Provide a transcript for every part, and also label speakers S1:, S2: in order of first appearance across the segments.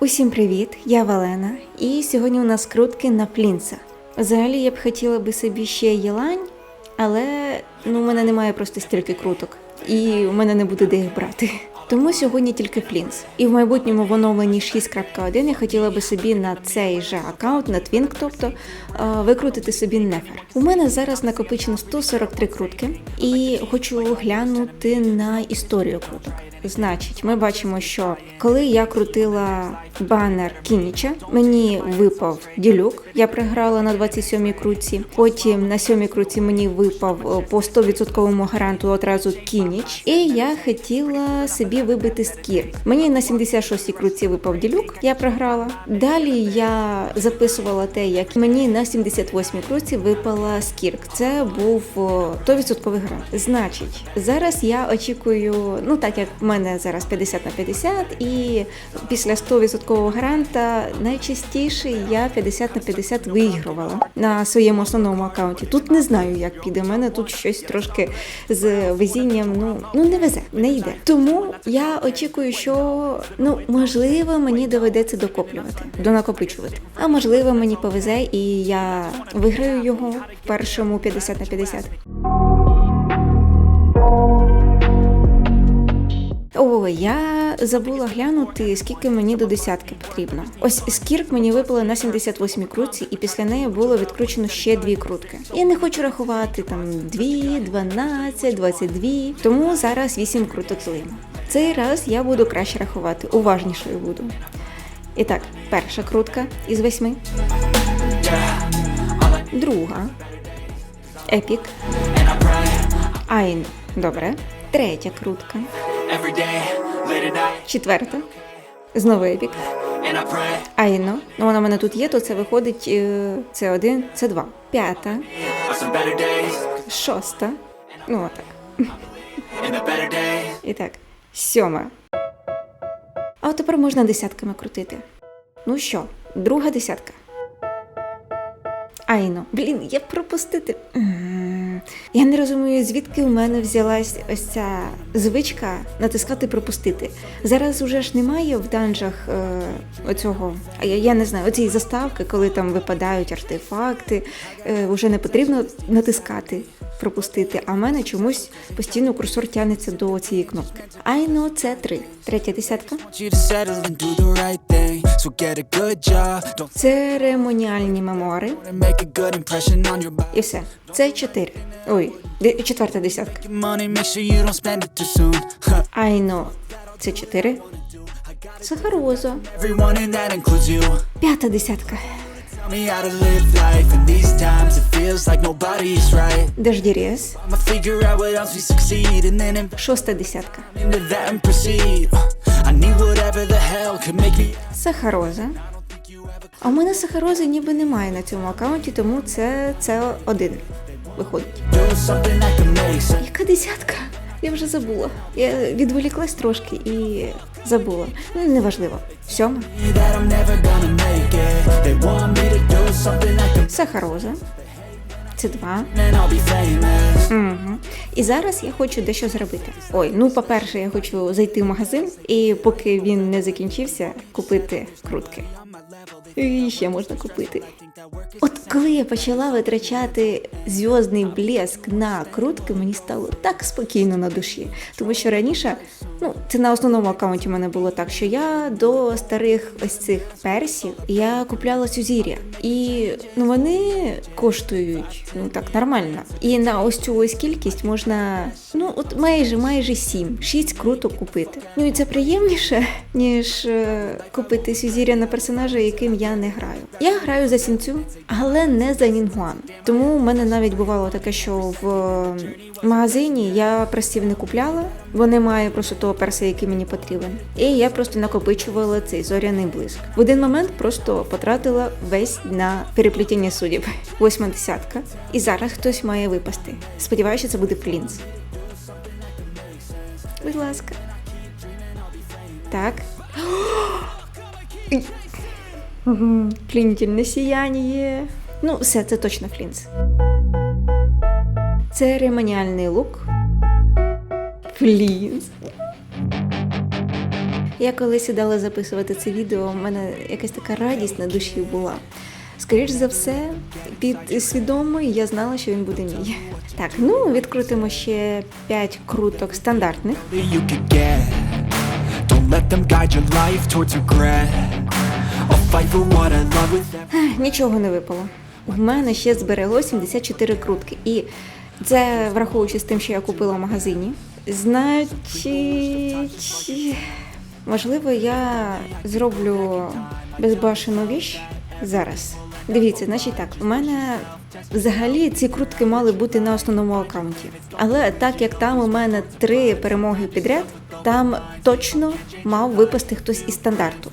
S1: Усім привіт! Я Валена, і сьогодні у нас крутки на плінца. Взагалі я б хотіла би собі ще єлань, але ну, у мене немає просто стільки круток, і у мене не буде де їх брати. Тому сьогодні тільки Флінс. І в майбутньому в оновленні 6.1 я хотіла би собі на цей же аккаунт, на Twink, тобто е, викрутити собі нефер. У мене зараз накопичено 143 крутки, і хочу глянути на історію круток. Значить, ми бачимо, що коли я крутила банер Кініча, мені випав ділюк. Я програла на 27-й круці. Потім на 7-й круці мені випав е, по 100% гаранту одразу Кініч. І я хотіла собі вибити скір. Мені на 76-й круці випав ділюк. Я програла. Далі я записувала те, як мені на 78-й круці випала скірк. Це був 100% гарант. Значить, зараз я очікую, ну так як мене зараз 50 на 50, і після 100% гаранта найчастіше я 50 на 50 виігрувала на своєму основному аккаунті. Тут не знаю, як піде. Мене тут щось трошки з везінням. Ну ну не везе, не йде. Тому я очікую, що ну можливо мені доведеться докоплювати, донакопичувати. А можливо, мені повезе, і я виграю його в першому 50 на 50. О, я забула глянути, скільки мені до десятки потрібно. Ось скірк мені випала на 78 крутці, і після неї було відкручено ще дві крутки. Я не хочу рахувати там 2, 12, 22, тому зараз 8 круток злимо. Цей раз я буду краще рахувати, уважнішою буду. І так, перша крутка із восьми. Друга. Епік. Айн. Добре. Третя крутка. Четверта. Знову епік. Айно. Ну вона в мене тут є, то це виходить е, це один, це два. П'ята, шоста. Ну отак. І так. Сьома. А от тепер можна десятками крутити. Ну що, друга десятка. Айно. Блін, я пропустити. Я не розумію, звідки у мене взялась ось ця звичка натискати пропустити. Зараз уже ж немає в данжах е, оцього, я, я не знаю, оцієї заставки, коли там випадають артефакти. Е, уже не потрібно натискати пропустити, а в мене чомусь постійно курсор тягнеться до цієї кнопки. Айно, це три. Третя десятка. Церемоніальні мемуари. І все. Це чотири. Ой, четверта десятка.
S2: Huh.
S1: Айно, це чотири. Сахароза. П'ята десятка. Дождірез. Шоста десятка. Сахароза. А в мене сахарози ніби немає на цьому аккаунті, тому це, це один виходить. Яка десятка? Я вже забула. Я відволіклась трошки і забула. Ну, неважливо. Сьома. Сахароза. Це два. Угу. І зараз я хочу дещо зробити. Ой, ну по-перше, я хочу зайти в магазин і поки він не закінчився, купити крутки. І ще можна купити. От коли я почала витрачати зв'язний блеск на крутки, мені стало так спокійно на душі. Тому що раніше, ну це на основному аккаунті в мене було так, що я до старих ось цих персів я купляла сюзір'я. І ну вони коштують ну так нормально. І на ось цю ось кількість можна ну от майже майже сім, шість круток купити. Ну і це приємніше, ніж е, купити сюзір'я на персонажа, яким я не граю. Я граю за сінцю, але не за Нінгуан. Тому в мене навіть бувало таке, що в е, магазині я пресів не купляла, бо немає просто того перса, який мені потрібен. І я просто накопичувала цей зоряний блиск. В один момент просто потратила весь на переплетіння суддів. Восьма десятка. І зараз хтось має випасти. Сподіваюся, це буде принц. Будь ласка. Так. Мгм. Плінітельне сіяння. Ну, все, це точно флінс. Церемоніальний лук. Флінс. Я коли сідала записувати це відео, у мене якась така радість на душі була. Скоріш за все, під свідомою я знала, що він буде мій. Так, ну відкрутимо ще 5 круток стандартних.
S2: you could get. Don't let them guide your life towards regret.
S1: Нічого не випало. У мене ще зберегло 74 крутки. І це враховуючи з тим, що я купила в магазині. Значить, можливо, я зроблю безбашену віч зараз. Дивіться, значить так, у мене взагалі ці крутки мали бути на основному аккаунті. Але так як там у мене три перемоги підряд, там точно мав випасти хтось із стандарту.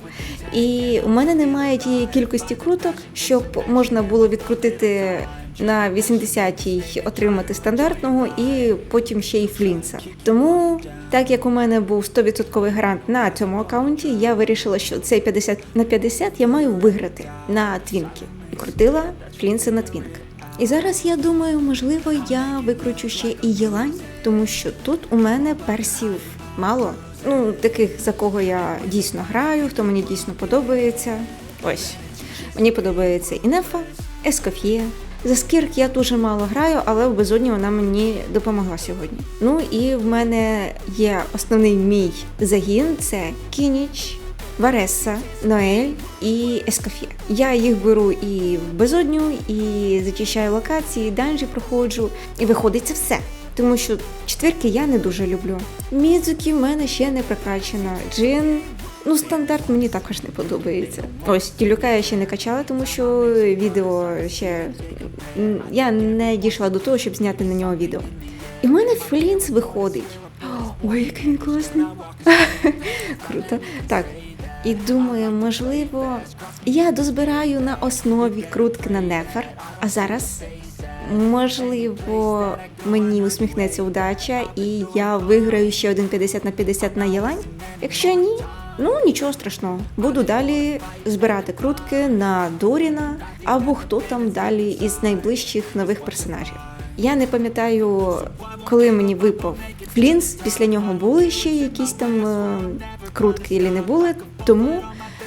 S1: І у мене немає тієї кількості круток, щоб можна було відкрутити на 80-й отримати стандартного і потім ще й флінца. Тому, так як у мене був 100% грант на цьому аккаунті, я вирішила, що цей 50 на 50 я маю виграти на твінки. І крутила флінца на твінк. І зараз я думаю, можливо, я викручу ще і Єлань, тому що тут у мене персів мало. Ну, таких, за кого я дійсно граю, хто мені дійсно подобається. Ось. Мені подобається Інефа, Ескоф'є. За скірк я дуже мало граю, але в безодні вона мені допомогла сьогодні. Ну і в мене є основний мій загін це Кініч, Вареса, Ноель і Ескоф'є. Я їх беру і в безодню, і зачищаю локації, і данжі проходжу, і виходить це все. Тому що четвірки я не дуже люблю. Мідзукі в мене ще не прокачана. Джин, ну стандарт мені також не подобається. Ось тілюка я ще не качала, тому що відео ще я не дійшла до того, щоб зняти на нього відео. І в мене флінс виходить. Ой, який він класний. Круто. Так. І думаю, можливо, я дозбираю на основі крутки на нефер, а зараз Можливо, мені усміхнеться удача, і я виграю ще один 50 на 50 на Єлань. Якщо ні, ну нічого страшного. Буду далі збирати крутки на Доріна або хто там далі із найближчих нових персонажів. Я не пам'ятаю, коли мені випав Флінс, після нього були ще якісь там е, крутки, чи не були, тому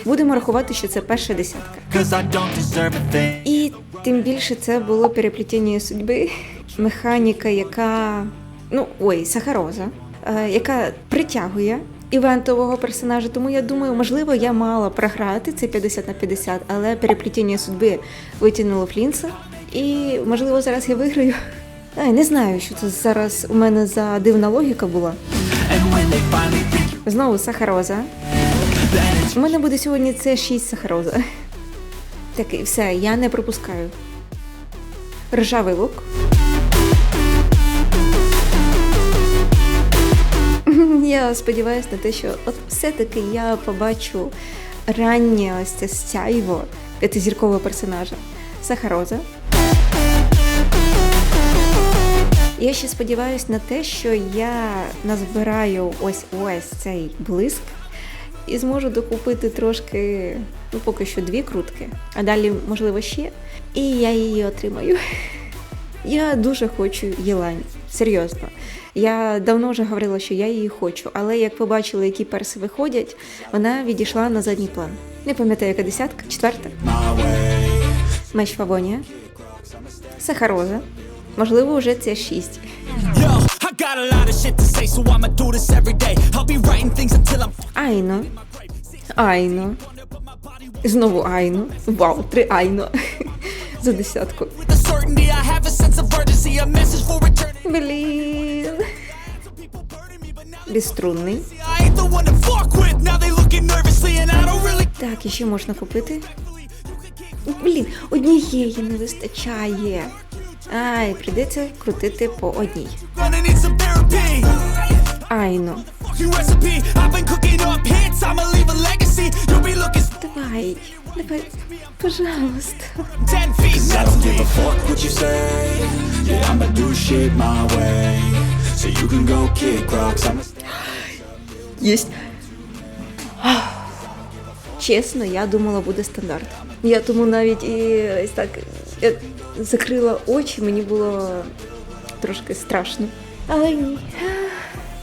S1: будемо рахувати, що це перша десятка. І тим більше це було переплетіння судьби, механіка, яка ну ой, сахароза, е, яка притягує івентового персонажа. Тому я думаю, можливо, я мала програти це 50 на 50, але переплетіння судьби витягнуло Флінса. І можливо зараз я виграю. Не знаю, що це зараз у мене за дивна логіка була. Знову сахароза. У мене буде сьогодні це 6 сахароза. Так, і все, я не пропускаю. Ржавий лук. Я сподіваюся на те, що от все-таки я побачу раннє ось це сяйво п'ятизіркового персонажа Сахароза. Я ще сподіваюся на те, що я назбираю ось ось цей блиск і зможу докупити трошки, ну поки що дві крутки, а далі, можливо, ще. І я її отримаю. Я дуже хочу Єлань, серйозно. Я давно вже говорила, що я її хочу, але як побачила, які перси виходять, вона відійшла на задній план. Не пам'ятаю, яка десятка, четверта. Меч Фавонія, Сахароза. Можливо, вже це шість. Айно. Айно. Знову Айно. Вау, три Айно. За десятку. Блін. Безструнний. Так, і ще можна купити. Блін, однієї не вистачає. Ай, прийдеться крутити по одній. Айно. Давай, давай, пожалуйста. Єсть. Чесно, я думала, буде стандарт. Я тому навіть і так я закрила очі, мені було трошки страшно. Але ні.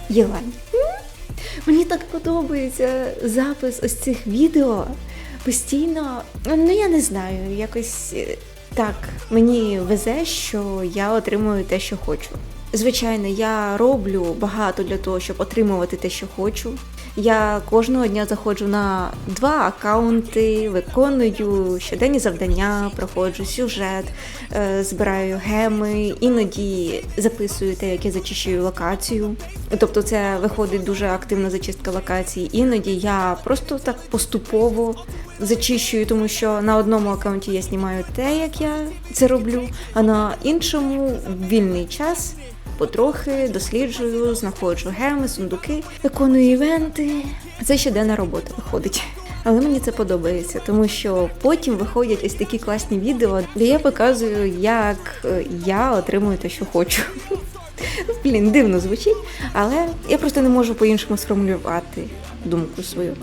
S1: Єлань. Мені так подобається запис ось цих відео. Постійно, ну я не знаю, якось е, так мені везе, що я отримую те, що хочу. Звичайно, я роблю багато для того, щоб отримувати те, що хочу. Я кожного дня заходжу на два акаунти, виконую щоденні завдання, проходжу сюжет, е, збираю геми, іноді записую те, як я зачищую локацію. Тобто це виходить дуже активна зачистка локації. Іноді я просто так поступово зачищую, тому що на одному акаунті я знімаю те, як я це роблю, а на іншому вільний час потрохи досліджую, знаходжу геми, сундуки, виконую івенти. Це щоденна робота виходить. Але мені це подобається, тому що потім виходять ось такі класні відео, де я показую, як е, я отримую те, що хочу. Блін, дивно звучить, але я просто не можу по-іншому сформулювати думку свою.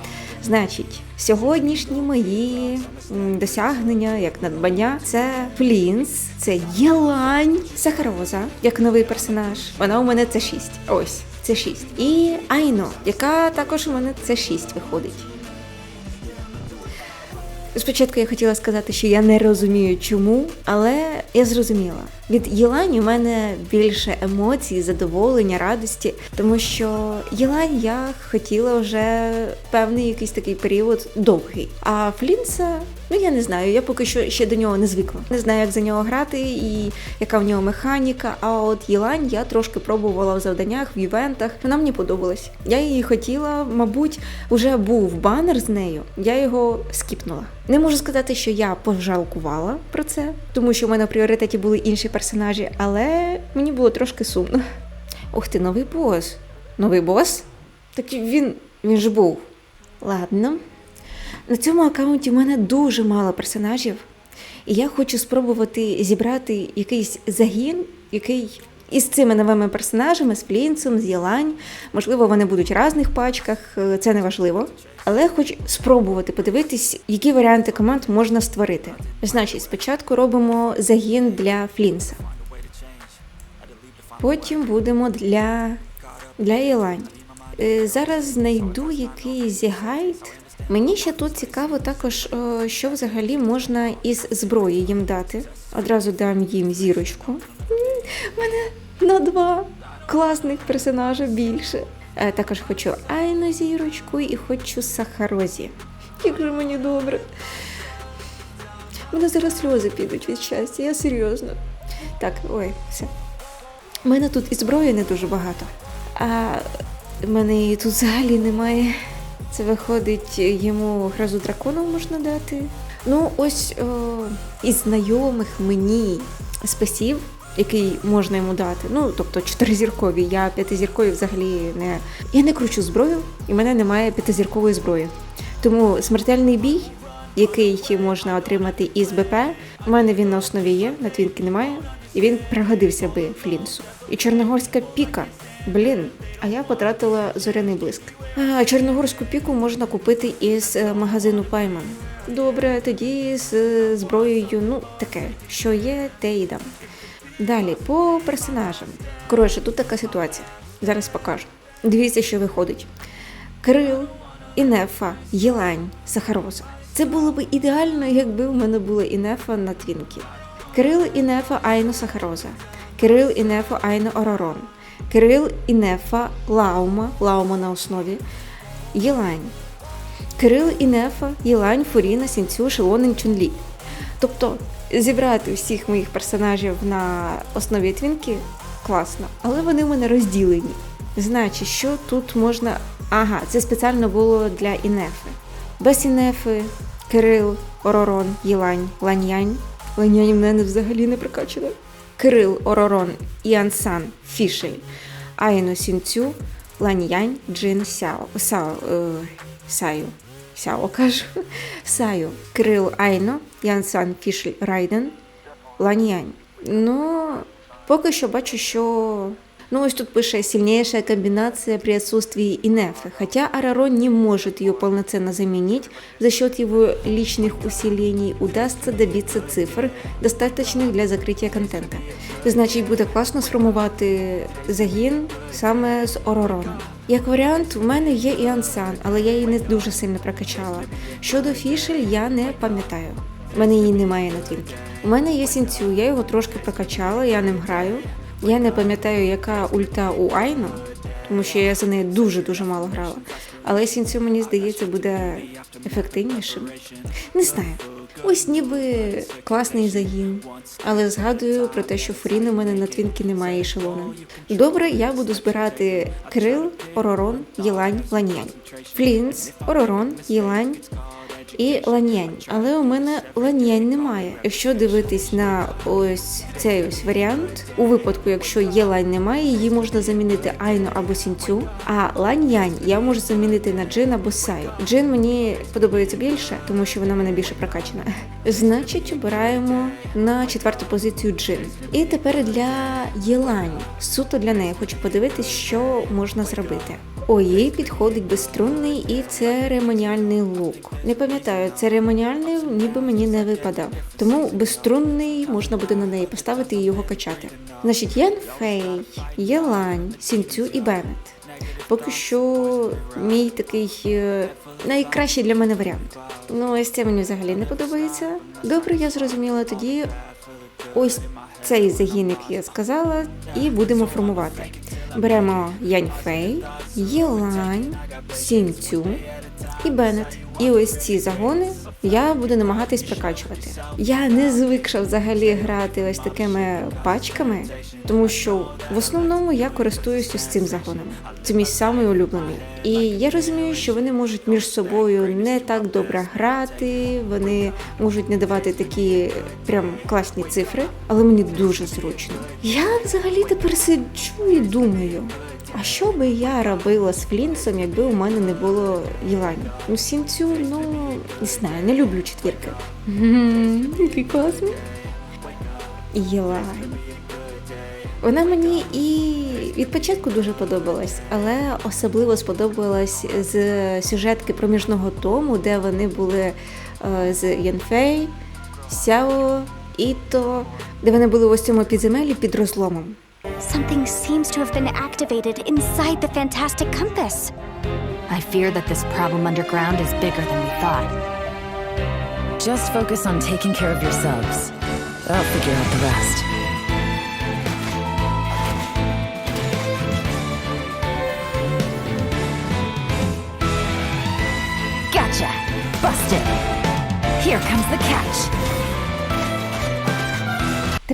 S1: Значить, сьогоднішні мої досягнення, як надбання, це Флінс, це Єлань, Сахароза, як новий персонаж. Вона у мене це 6. Ось, це 6. І Айно, яка також у мене це 6 виходить. Спочатку я хотіла сказати, що я не розумію чому, але я зрозуміла. Від Єлань у мене більше емоцій, задоволення, радості, тому що Єлань я хотіла вже певний якийсь такий період довгий. А Флінса, ну я не знаю, я поки що ще до нього не звикла. Не знаю, як за нього грати і яка в нього механіка. А от Єлань я трошки пробувала в завданнях, в івентах. Вона мені подобалась. Я її хотіла, мабуть, вже був банер з нею. Я його скіпнула. Не можу сказати, що я пожалкувала про це, тому що в мене в пріоритеті були інші персонажі, але мені було трошки сумно. Ух ти, новий бос. Новий бос? Так він, він ж був. Ладно. На цьому аккаунті в мене дуже мало персонажів, і я хочу спробувати зібрати якийсь загін, який із цими новими персонажами, з Флінцем, з Єлань. Можливо, вони будуть в різних пачках, е, це не важливо. Але я хочу спробувати подивитись, які варіанти команд можна створити. Значить, спочатку робимо загін для Флінса. Потім будемо для, для Єлань. Е, Зараз знайду якийсь гайд. Мені ще тут цікаво також, е, що взагалі можна із зброї їм дати. Одразу дам їм зірочку. Мене на два класних персонажа більше. Е, Також хочу Айну зірочку і хочу Сахарозі. Як же мені добре. Мене зараз сльози підуть від щастя, я серйозно. Так, ой, все. У мене тут і зброї не дуже багато. А в мене її тут взагалі немає. Це виходить, йому грозу дракону можна дати. Ну, ось о, із знайомих мені спасів, який можна йому дати. Ну, тобто чотиризіркові. Я п'ятизіркові взагалі не. Я не кручу зброю, і в мене немає п'ятизіркової зброї. Тому смертельний бій, який можна отримати із БП, у мене він на основі є, на твінки немає. І він пригодився би Флінсу. І Чорногорська піка. Блін, а я потратила зоряний блиск. А, Чорногорську піку можна купити із е, магазину Пайман. Добре, тоді з е, зброєю, ну таке, що є, те і дам. Далі по персонажам. Коротше, тут така ситуація. Зараз покажу. Дивіться, що виходить. Кирил, Інефа, Єлань, Сахароза. Це було б ідеально, якби в мене була Інефа на твінки. Кирил, Інефа, Айно, Сахароза. Кирил, Інефа, Айно, Оророн. Кирил, Інефа, Лаума, Лаума на основі. Єлань. Кирил, Інефа, Єлань, Фуріна, Сінцю, Шелонин, Чунлі. Тобто зібрати всіх моїх персонажів на основі твінки класно, але вони в мене розділені. Значить, що тут можна. Ага, це спеціально було для Інефи. Без Інефи, Кирил, Оророн, Єлань, Ланьянь. Ланьянь в мене взагалі не прокачана. Кирил, Оророн, Іансан, Фішель, Айно Сінцю, Ланьянь, Джин Сяо, Сао, е, Саю. Сяо кажу. Саю, Крил Айно, Янсан Фішель Райден, Ланьянь. Ну, поки що бачу, що Ну, ось тут пише сильнейшая комбинация при отсутствии инефы, хотя Арарон не может ее полноценно заменить, за счет его личных усилений удастся добиться цифр, достаточних для закриття контента. Значить, буде класно сформувати загін саме з Оророном. Як варіант, в мене є і Ансан, але я її не дуже сильно прокачала. Щодо Фішель, я не пам'ятаю. У мене її немає на твінки. У мене є Сінцю, я його трошки прокачала, я ним граю. Я не пам'ятаю, яка ульта у Айно, тому що я за нею дуже-дуже мало грала. Але Сінцю, мені здається, буде ефективнішим. Не знаю. Ось ніби класний загін. Але згадую про те, що Фурін у мене на твінки немає ешелона. Добре, я буду збирати Крил, Оророн, Єлань, Ланьянь. Флінц, Оророн, Єлань і ланьянь. Але у мене ланьянь немає. Якщо дивитись на ось цей ось варіант, у випадку, якщо є лань немає, її можна замінити Айно або Сінцю. А ланьянь я можу замінити на Джин або Саю. Джин мені подобається більше, тому що вона мене більше прокачана. Значить, обираємо на четверту позицію Джин. І тепер для Єлань. Суто для неї хочу подивитись, що можна зробити. О, їй підходить безструнний і церемоніальний лук. Не пам'ятаю, церемоніальний ніби мені не випадав. Тому безструнний можна буде на неї поставити і його качати. Значить, Ян Фей, Єлань, Сінцю і Беннет. Поки що мій такий е, найкращий для мене варіант. Ну, ось це мені взагалі не подобається. Добре, я зрозуміла. Тоді ось цей загін, який я сказала, і будемо формувати. Беремо Яньфей, Єлань, Сінцю і Беннет. І ось ці загони я буду намагатись прокачувати. Я не звикша взагалі грати ось такими пачками, тому що в основному я користуюся з цим загоном. Це мій самий улюблений. І я розумію, що вони можуть між собою не так добре грати, вони можуть не давати такі прям класні цифри, але мені дуже зручно. Я взагалі тепер сиджу і думаю. А що би я робила з Флінсом, якби у мене не було Єлані? Ну, сімцю, ну не знаю, не люблю четвірки. Який класний. Єлань. Вона мені і від початку дуже подобалась, але особливо сподобалась з сюжетки проміжного тому, де вони були е, з Янфей, Сяо, Іто, де вони були в ось цьому підземелі під розломом.
S3: Something seems to have been activated inside the Fantastic Compass.
S4: I fear that this problem underground is bigger than we thought. Just focus on taking care of yourselves. I'll figure out the rest. Gotcha! Busted! Here comes the catch!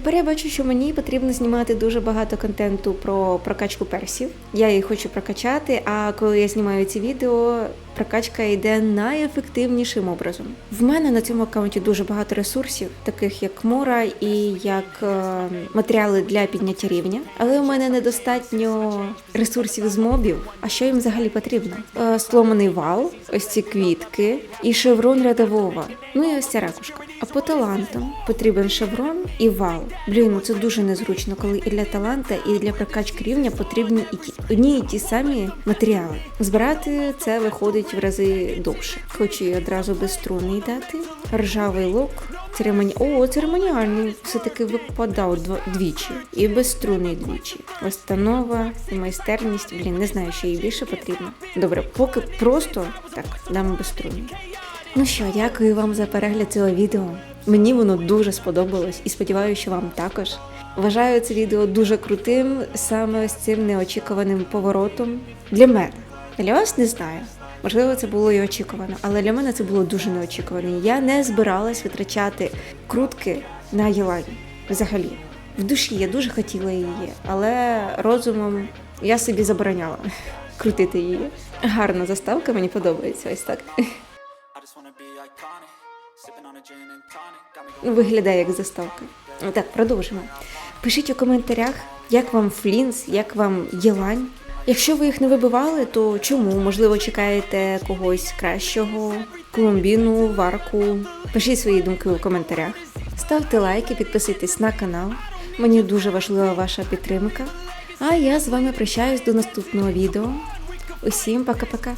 S1: Тепер я бачу, що мені потрібно знімати дуже багато контенту про прокачку персів. Я її хочу прокачати, а коли я знімаю ці відео, прокачка йде найефективнішим образом. В мене на цьому аккаунті дуже багато ресурсів, таких як мора і як е, матеріали для підняття рівня. Але у мене недостатньо ресурсів з мобів. А що їм взагалі потрібно? Е, сломаний вал, ось ці квітки і шеврон рядового. Ну і ось ця ракушка. А по талантам потрібен шеврон і вал. Блін, ну це дуже незручно, коли і для таланта, і для прокачки рівня потрібні і ті одні і ті самі матеріали. Збирати це виходить в рази довше. Хочу її одразу безструнний дати. Ржавий лук. Церемоні... О, церемоніальний все-таки випадав двічі. І безструнний двічі. Останова майстерність. Блін, не знаю, що їй більше потрібно. Добре, поки просто так, дам безструнний. Ну що, дякую вам за перегляд цього відео. Мені воно дуже сподобалось і сподіваюся, що вам також. Вважаю це відео дуже крутим, саме з цим неочікуваним поворотом для мене. Для вас не знаю. Можливо, це було і очікувано, але для мене це було дуже неочікувано. Я не збиралась витрачати крутки на Єлані. Взагалі. В душі я дуже хотіла її, але розумом я собі забороняла крутити її. Гарна заставка, мені подобається ось так. Виглядає як заставка. Так, продовжимо. Пишіть у коментарях, як вам Флінс, як вам Єлань. Якщо ви їх не вибивали, то чому? Можливо, чекаєте когось кращого, Колумбіну, варку. Пишіть свої думки у коментарях. Ставте лайки, підписуйтесь на канал. Мені дуже важлива ваша підтримка. А я з вами прощаюсь до наступного відео. Усім пока-пока.